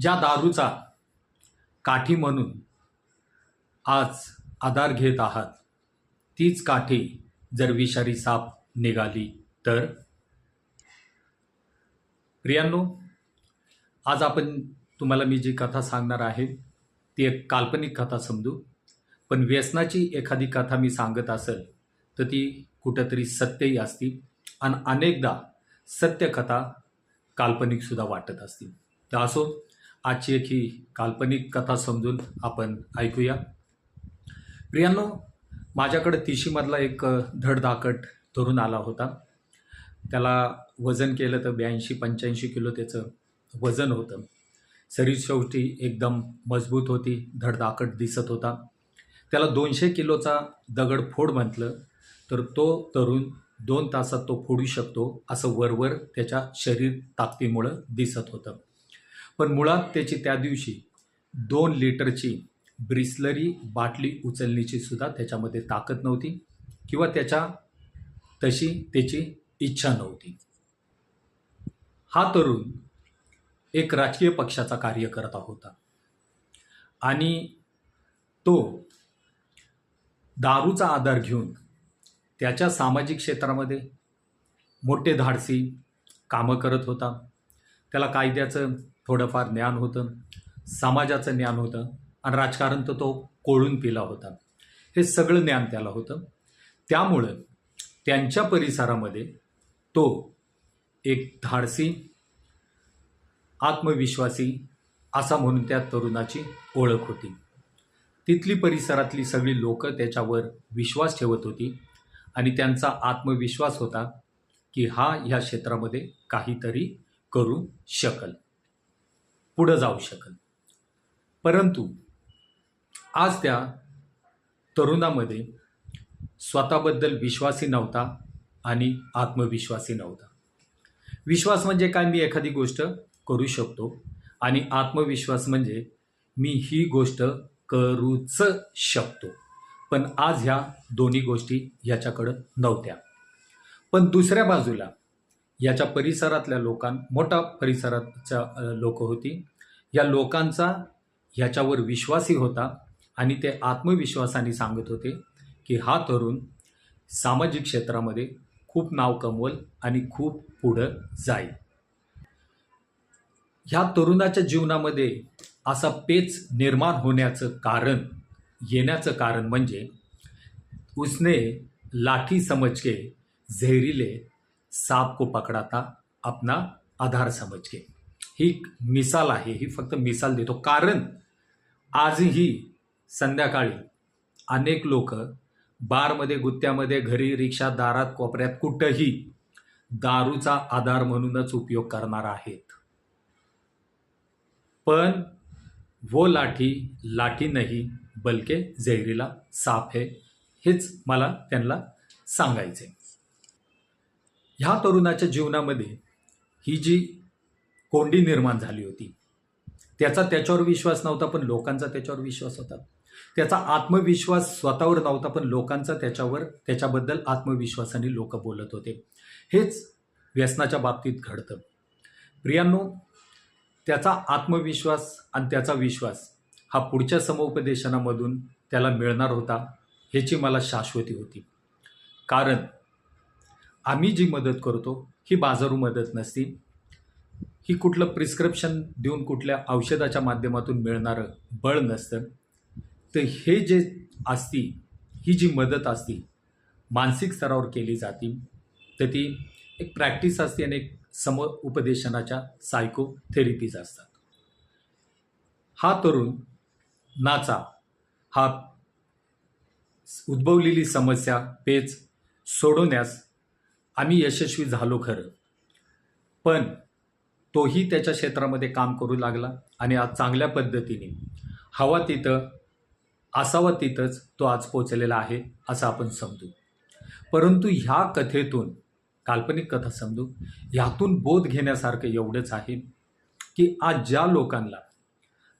ज्या दारूचा काठी म्हणून आज आधार घेत आहात तीच काठी जर विषारी साप निघाली तर? प्रियांनो आज आपण तुम्हाला मी जी कथा सांगणार आहे ती एक काल्पनिक कथा समजू. पण व्यसनाची एखादी कथा मी सांगत असेल तर ती कुठंतरी सत्यही असती आणि अनेकदा सत्यकथा काल्पनिकसुद्धा वाटत असतील तर असो आजची एक ही काल्पनिक कथा समजून आपण ऐकूया. प्रियांनो माझ्याकडे तिशीमधला एक धडधाकट तरुण आला होता. त्याला वजन केलं तर ब्याऐंशी पंच्याऐंशी किलो त्याचं वजन होतं. शरीर शेवटी एकदम मजबूत होती धडधाकट दिसत होता. त्याला दोनशे किलोचा दगड फोड म्हटलं तर तो तरुण दोन तासात तो फोडू शकतो असं वरवर त्याच्या शरीर ताकदीमुळं दिसत होतं. पण मुळात त्याची त्या दिवशी दोन लिटरची ब्रिस्लरी बाटली उचलण्याची सुद्धा त्याच्यामध्ये ताकद नव्हती किंवा त्याच्या तशी त्याची इच्छा नव्हती. हा तरुण एक राजकीय पक्षाचा कार्यकर्ता होता आणि तो दारूचा आधार घेऊन त्याच्या सामाजिक क्षेत्रामध्ये मोठे धाडसी कामं करत होता. त्याला कायद्याचं थोडंफार ज्ञान होतं समाजाचं ज्ञान होतं आणि राजकारण तर तो कोळून पिला होता. हे सगळं ज्ञान त्याला होतं. त्यामुळं त्यांच्या परिसरामध्ये तो एक धाडसी आत्मविश्वासी असा म्हणून त्या तरुणाची ओळख होती. तिथली परिसरातली सगळी लोकं त्याच्यावर विश्वास ठेवत होती आणि त्यांचा आत्मविश्वास होता की हा ह्या क्षेत्रामध्ये काहीतरी करू शकल. पुढं जाऊ शकल. परंतु आज त्या तरुणामध्ये स्वतःबद्दल विश्वासही नव्हता आणि आत्मविश्वासही नव्हता. विश्वास म्हणजे काय? मी एखादी गोष्ट करू शकतो आणि आत्मविश्वास म्हणजे मी ही गोष्ट करूच शकतो. पण आज ह्या दोन्ही गोष्टी ह्याच्याकडं नव्हत्या. पण दुसऱ्या बाजूला याच्या परिसरातल्या लोकां मोठा परिसराच्या लोक होती. या लोकांचा ह्याच्यावर विश्वासही होता आणि ते आत्मविश्वासाने सांगत होते की हा तरुण सामाजिक क्षेत्रामध्ये खूप नाव कमवल आणि खूप पुढं जाईल. ह्या तरुणाच्या जीवनामध्ये असा पेच निर्माण होण्याचं कारण येण्याचं कारण म्हणजे उसने लाठी समजके के सांप को पकडाता अपना आधार समझ के। ही एक मिसाल आहे ही फक्त मिसाल देतो. कारण आजही संध्याकाळी अनेक लोक बारमध्ये गुत्त्यामध्ये घरी रिक्षा दारात कोपऱ्यात कुठंही दारूचा आधार म्हणूनच उपयोग करणार आहेत. पण वो लाठी लाठी नाही बलके जहिरीला साप आहे हेच मला त्यांना सांगायचे. ह्या तरुणाच्या जीवनामध्ये ही जी कोंडी निर्माण झाली होती त्याचा त्याच्यावर विश्वास नव्हता पण लोकांचा त्याच्यावर विश्वास होता. त्याचा आत्मविश्वास स्वतःवर नव्हता पण लोकांचा त्याच्यावर त्याच्याबद्दल आत्मविश्वासाने लोक बोलत होते. हेच व्यसनाच्या बाबतीत घडतं. प्रियांनो त्याचा आत्मविश्वास आणि त्याचा विश्वास हा पुढच्या समुपदेशनामधून त्याला मिळणार होता ह्याची मला शाश्वती होती. कारण आम्ही जी मदत करतो ही बाजारू मदत नसती. ही कुठलं प्रिस्क्रिप्शन देऊन कुठल्या औषधाच्या माध्यमातून मिळणारं बळ नसतं. तर हे जे असती ही जी मदत असती मानसिक स्तरावर केली जाती. तर ती एक प्रॅक्टिस असते आणि एक सम उपदेशनाच्या सायकोथेरपीज असतात. हा तरुण नाचा हा उद्भवलेली समस्या पेच सोडवण्यास आम्ही यशस्वी झालो खरं. पण तोही त्याच्या क्षेत्रामध्ये काम करू लागला आणि आज चांगल्या पद्धतीने हवा तिथं असावा तिथंच तो आज पोचलेला आहे असं आपण समजू. परंतु ह्या कथेतून काल्पनिक कथा समजू ह्यातून बोध घेण्यासारखं एवढंच आहे की आज ज्या लोकांना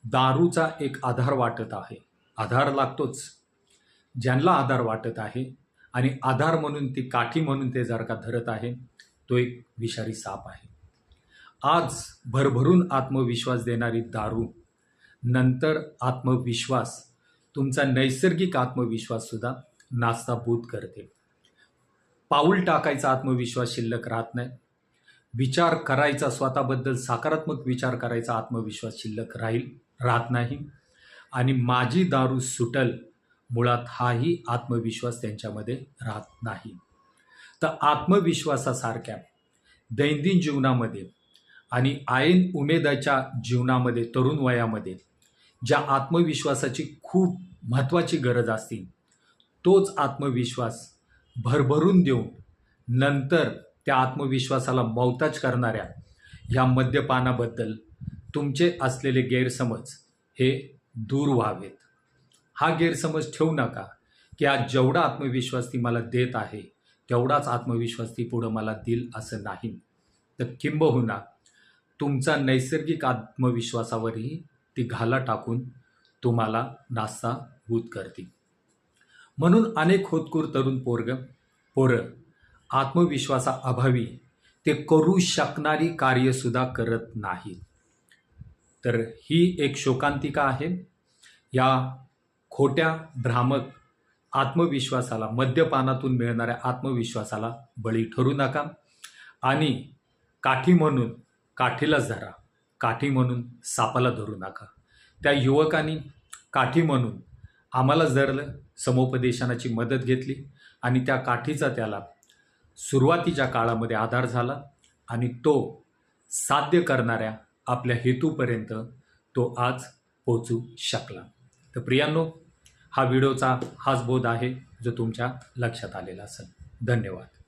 दारूचा एक आधार वाटत आहे आधार लागतोच. ज्यांना आधार वाटत आहे आणि आधार म्हणून ती काठी म्हणून ते जर का धरत आहे तो एक विषारी साप आहे. आज भरभरून आत्मविश्वास देणारी दारू नंतर आत्मविश्वास तुमचा नैसर्गिक आत्मविश्वाससुद्धा नास्ताभूत करते. पाऊल टाकायचा आत्मविश्वास शिल्लक राहत नाही. विचार करायचा स्वतःबद्दल सकारात्मक विचार करायचा आत्मविश्वास शिल्लक राहील राहत नाही. आणि माझी दारू सुटल मुळात हाही आत्मविश्वास त्यांच्यामध्ये राहत नाही. तर आत्मविश्वासासारख्या दैनंदिन जीवनामध्ये आणि आयन उमेदाच्या जीवनामध्ये तरुण वयामध्ये ज्या आत्मविश्वासाची खूप महत्त्वाची गरज असते तोच आत्मविश्वास भरभरून देऊन नंतर त्या आत्मविश्वासाला मौताज करणाऱ्या ह्या मद्यपानाबद्दल तुमचे असलेले गैरसमज हे दूर व्हावेत. हा गैरसमज ठेवू नका की आज जेवढा आत्मविश्वास ती मला देत आहे तेवढाच आत्मविश्वास ती पुढं मला देईल असं नाही. तर किंबहुना तुमचा नैसर्गिक आत्मविश्वासावरही ती घाला टाकून तुम्हाला नास्ताभूत करतील. म्हणून अनेक होतकूर तरुण पोरग पोरं आत्मविश्वासाअभावी ते करू शकणारी कार्यसुद्धा करत नाहीत. तर ही एक शोकांतिका आहे. या खोट्या भ्रामक आत्मविश्वासाला मद्यपानातून मिळणाऱ्या आत्मविश्वासाला बळी ठरू नका. आणि काठी म्हणून काठीलाच धरा काठी म्हणून सापाला धरू नका. त्या युवकांनी काठी म्हणून आम्हालाच धरलं समुपदेशनाची मदत घेतली आणि त्या काठीचा त्याला सुरुवातीच्या काळामध्ये आधार झाला आणि तो साध्य करणाऱ्या आपल्या हेतूपर्यंत तो आज पोचू शकला. तर प्रियांनो हा व्हिडिओचा हाच बोध आहे जो तुमच्या लक्षात आलेला असेल. धन्यवाद.